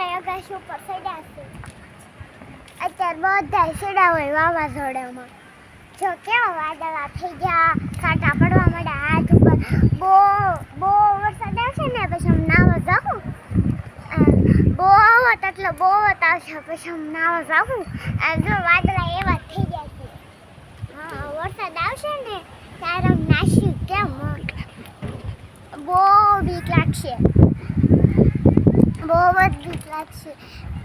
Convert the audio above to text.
પડ્યા છે. અત્યારે બધા છેડા હોય વાવાઝોડામાં. જો કેવા વાદળા થઈ ગયા કાંટા પડવા માંડ્યા, હાથ ઉપર બહુ બહુ વરસાદ આવશે ને, પછી હું નાવા જાઉં. બહુ આવત એટલે બહુ આવશે, પછી હું નાવા જાઉં. જો વાદળા એવા થઈ ગયા છે. હા, વરસાદ આવશે ને, ત્યારે નાસ્યું કેમ? બહુ બીક લાગશે. બહુ જ બીક લાગશે